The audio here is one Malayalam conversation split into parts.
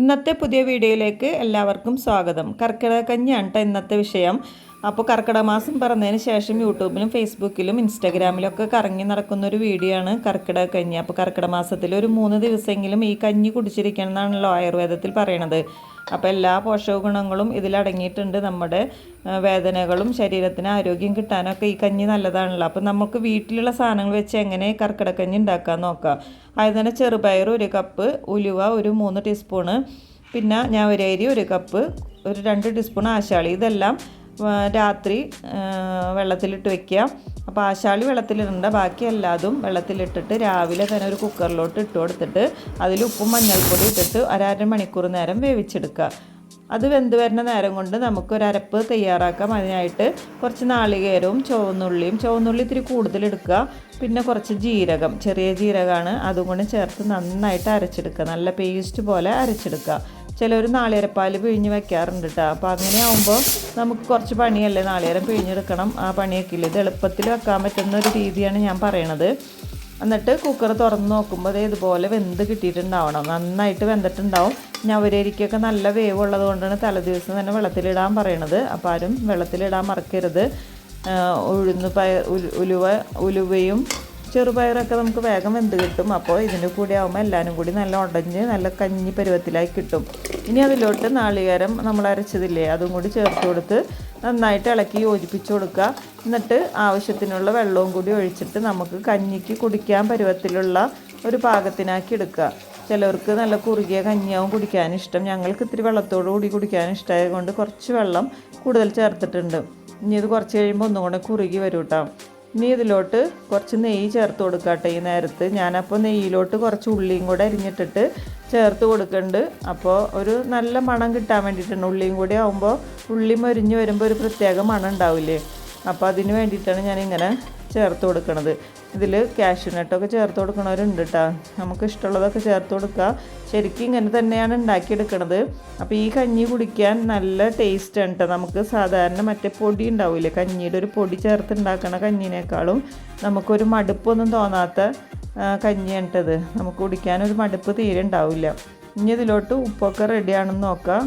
ഇന്നത്തെ പുതിയ വീഡിയോയിലേക്ക് എല്ലാവർക്കും സ്വാഗതം. കർക്കിടക കഞ്ഞിയാണ് ഇന്നത്തെ വിഷയം. അപ്പോൾ കർക്കിടക മാസം പറഞ്ഞതിന് ശേഷം യൂട്യൂബിലും ഫേസ്ബുക്കിലും ഇൻസ്റ്റാഗ്രാമിലും ഒക്കെ കറങ്ങി നടക്കുന്ന ഒരു വീഡിയോ ആണ് കർക്കിടക കഞ്ഞി. അപ്പോൾ കർക്കിടക മാസത്തിൽ ഒരു മൂന്ന് ദിവസമെങ്കിലും ഈ കഞ്ഞി കുടിച്ചിരിക്കണം എന്നാണല്ലോ ആയുർവേദത്തിൽ പറയണത്. അപ്പോൾ എല്ലാ പോഷക ഗുണങ്ങളും ഇതിലടങ്ങിയിട്ടുണ്ട് നമ്മുടെ വേദനകളും ശരീരത്തിന് ആരോഗ്യം കിട്ടാനൊക്കെ ഈ കഞ്ഞി നല്ലതാണല്ലോ. അപ്പോൾ നമുക്ക് വീട്ടിലുള്ള സാധനങ്ങൾ വെച്ച് എങ്ങനെ കർക്കിടക്കഞ്ഞി ഉണ്ടാക്കാൻ നോക്കാം. ആദ്യം തന്നെ ചെറുപയർ ഒരു കപ്പ് ഉലുവ ഒരു മൂന്ന് ടീസ്പൂണ് പിന്നെ ഞാൻ ഒരു അരി ഒരു കപ്പ് ഒരു രണ്ട് ടീസ്പൂൺ ആശാളി. ഇതെല്ലാം രാത്രി വെള്ളത്തിലിട്ട് വെക്കുക. അപ്പോൾ ആശാളി വെള്ളത്തിലിടണ്ട ബാക്കി എല്ലാതും വെള്ളത്തിലിട്ടിട്ട് രാവിലെ തന്നെ ഒരു കുക്കറിലോട്ട് ഇട്ട് കൊടുത്തിട്ട് അതിൽ ഉപ്പും മഞ്ഞൾപ്പൊടി ഇട്ടിട്ട് ഒരര മണിക്കൂർ നേരം വേവിച്ചെടുക്കുക. അത് വെന്ത് വരുന്ന നേരം കൊണ്ട് നമുക്ക് ഒരു അരപ്പ് തയ്യാറാക്കാം. അതിനായിട്ട് കുറച്ച് നാളികേരവും ചുവന്നുള്ളിയും ചുവന്നുള്ളി ഇത്തിരി കൂടുതൽ എടുക്കുക. പിന്നെ കുറച്ച് ജീരകം ചെറിയ ജീരകമാണ്. അതും കൂടി ചേർത്ത് നന്നായിട്ട് അരച്ചെടുക്കുക. നല്ല പേസ്റ്റ് പോലെ അരച്ചെടുക്കുക. ചിലർ നാളികേരപ്പാൽ പിഴിഞ്ഞ് വെക്കാറുണ്ട് കേട്ടോ അപ്പോൾ അങ്ങനെ ആകുമ്പോൾ നമുക്ക് കുറച്ച് പണിയല്ലേ നാളികേരം പിഴിഞ്ഞെടുക്കണം. ആ പണിയൊക്കെ ഇല്ല ഇത് എളുപ്പത്തിൽ വെക്കാൻ പറ്റുന്ന ഒരു രീതിയാണ് ഞാൻ പറയണത്. എന്നിട്ട് കുക്കർ തുറന്ന് നോക്കുമ്പോൾ ദേ ഇതുപോലെ വെന്ത് കിട്ടിയിട്ടുണ്ടാവണം. നന്നായിട്ട് വെന്തിട്ടുണ്ടാവും. ഞാൻ അവരേരിക്കൊക്കെ നല്ല വേവ് ഉള്ളത് കൊണ്ടാണ് തലേദിവസം തന്നെ വെള്ളത്തിലിടാൻ പറയണത്. അപ്പോൾ ആരും വെള്ളത്തിലിടാൻ മറക്കരുത്. ഉഴുന്ന് പയ ഉലുവ ഉലുവയും ചെറുപയറൊക്കെ നമുക്ക് വേഗം വെന്ത് കിട്ടും. അപ്പോൾ ഇതിന്റെ കൂടെ ആകുമ്പോൾ എല്ലാവരും കൂടി നല്ല ഉടഞ്ഞ് നല്ല കഞ്ഞി പരുവത്തിലായി കിട്ടും. ഇനി അതിലോട്ട് നാളികേരം നമ്മൾ അരച്ചതില്ലേ അതും കൂടി ചേർത്ത് കൊടുത്ത് നന്നായിട്ട് ഇളക്കി യോജിപ്പിച്ച് കൊടുക്കുക. എന്നിട്ട് ആവശ്യത്തിനുള്ള വെള്ളവും കൂടി ഒഴിച്ചിട്ട് നമുക്ക് കഞ്ഞിക്ക് കുടിക്കാൻ പരുവത്തിലുള്ള ഒരു പാകത്തിനാക്കി എടുക്കുക. ചിലവർക്ക് നല്ല കുറുകിയ കഞ്ഞിയാവും കുടിക്കാൻ ഇഷ്ടം. ഞങ്ങൾക്ക് ഇത്തിരി വെള്ളത്തോടു കൂടി കുടിക്കാൻ ഇഷ്ടമായത് കൊണ്ട് കുറച്ച് വെള്ളം കൂടുതൽ ചേർത്തിട്ടുണ്ട്. ഇനി ഇത് കുറച്ച് കഴിയുമ്പോൾ ഒന്നും കൂടെ കുറുകി വരും കേട്ടോ ഇനി ഇതിലോട്ട് കുറച്ച് നെയ്യ് ചേർത്ത് കൊടുക്കട്ടെ ഈ നേരത്ത്. ഞാനപ്പോൾ നെയ്യിലോട്ട് കുറച്ച് ഉള്ളിയും കൂടെ അരിഞ്ഞിട്ടിട്ട് ചേർത്ത് കൊടുക്കുന്നുണ്ട് അപ്പോൾ ഒരു നല്ല മണം കിട്ടാൻ വേണ്ടിയിട്ടാണ്. ഉള്ളിയും കൂടി ആകുമ്പോൾ ഉള്ളി മൊരിഞ്ഞ് വരുമ്പോൾ ഒരു പ്രത്യേക മണം ഉണ്ടാവില്ലേ? അപ്പോൾ അതിന് വേണ്ടിയിട്ടാണ് ഞാനിങ്ങനെ ചേർത്ത് കൊടുക്കണത്. ഇതിൽ കാഷ്യൂനട്ടൊക്കെ ചേർത്ത് കൊടുക്കണവരുണ്ട് കേട്ടോ നമുക്ക് ഇഷ്ടമുള്ളതൊക്കെ ചേർത്ത് കൊടുക്കുക ശരിക്കും ഇങ്ങനെ തന്നെയാണ് ഉണ്ടാക്കിയെടുക്കണത്. അപ്പോൾ ഈ കഞ്ഞി കുടിക്കാൻ നല്ല ടേസ്റ്റാണ് കേട്ടോ നമുക്ക് സാധാരണ മറ്റേ പൊടി ഉണ്ടാവില്ലേ കഞ്ഞിയുടെ ഒരു പൊടി ചേർത്ത് ഉണ്ടാക്കണ കഞ്ഞിനേക്കാളും നമുക്കൊരു മടുപ്പൊന്നും തോന്നാത്ത കഞ്ഞിയാണ് കേട്ടത് നമുക്ക് കുടിക്കാനൊരു മടുപ്പ് തീരെ ഉണ്ടാവില്ല. ഇനി ഇതിലോട്ട് ഉപ്പൊക്കെ റെഡിയാണെന്ന് നോക്കാം.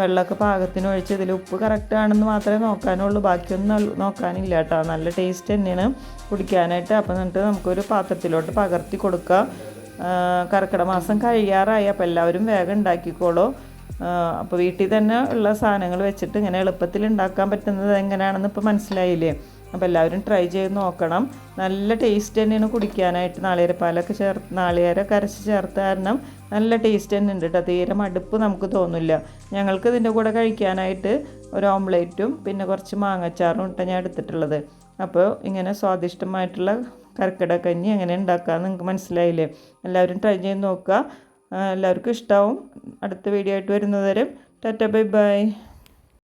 വെള്ളമൊക്കെ പാകത്തിന് ഒഴിച്ച് ഇതിൽ ഉപ്പ് കറക്റ്റ് ആണെന്ന് മാത്രമേ നോക്കാനുള്ളൂ. ബാക്കിയൊന്നും നോക്കാനില്ല കേട്ടോ. നല്ല ടേസ്റ്റ് തന്നെയാണ് കുടിക്കാനായിട്ട്. അപ്പം എന്നിട്ട് നമുക്കൊരു പാത്രത്തിലോട്ട് പകർത്തി കൊടുക്കുക കർക്കിട മാസം കഴിയാറായി. അപ്പോൾ എല്ലാവരും വേഗം ഉണ്ടാക്കിക്കോളൂ. അപ്പോൾ വീട്ടിൽ തന്നെ ഉള്ള സാധനങ്ങൾ വെച്ചിട്ട് ഇങ്ങനെ എളുപ്പത്തിൽ ഉണ്ടാക്കാൻ പറ്റുന്നത് എങ്ങനെയാണെന്ന് ഇപ്പോൾ മനസ്സിലായില്ലേ? അപ്പോൾ എല്ലാവരും ട്രൈ ചെയ്ത് നോക്കണം. നല്ല ടേസ്റ്റ് തന്നെയാണ് കുടിക്കാനായിട്ട് നാളികേരപ്പാലൊക്കെ ചേർത്ത് നാളികേരം കരച്ച് ചേർത്ത് കാരണം നല്ല ടേസ്റ്റ് തന്നെ ഉണ്ട് കേട്ടോ തീരെ മടുപ്പ് നമുക്ക് തോന്നില്ല. ഞങ്ങൾക്ക് ഇതിന്റെ കൂടെ കഴിക്കാനായിട്ട് ഒരു ഓംലേറ്റും പിന്നെ കുറച്ച് മാങ്ങച്ചാറും ഇട്ടാണ് ഞാൻ എടുത്തിട്ടുള്ളത്. അപ്പോൾ ഇങ്ങനെ സ്വാദിഷ്ടമായിട്ടുള്ള കർക്കിടക കഞ്ഞി എങ്ങനെ ഉണ്ടാക്കാമെന്ന് നിങ്ങൾക്ക് മനസ്സിലായില്ലേ? എല്ലാവരും ട്രൈ ചെയ്ത് നോക്കുക. എല്ലാവർക്കും ഇഷ്ടമാവും അടുത്ത വീഡിയോ ആയിട്ട് വരുന്നതുവരെ. Tata bye bye.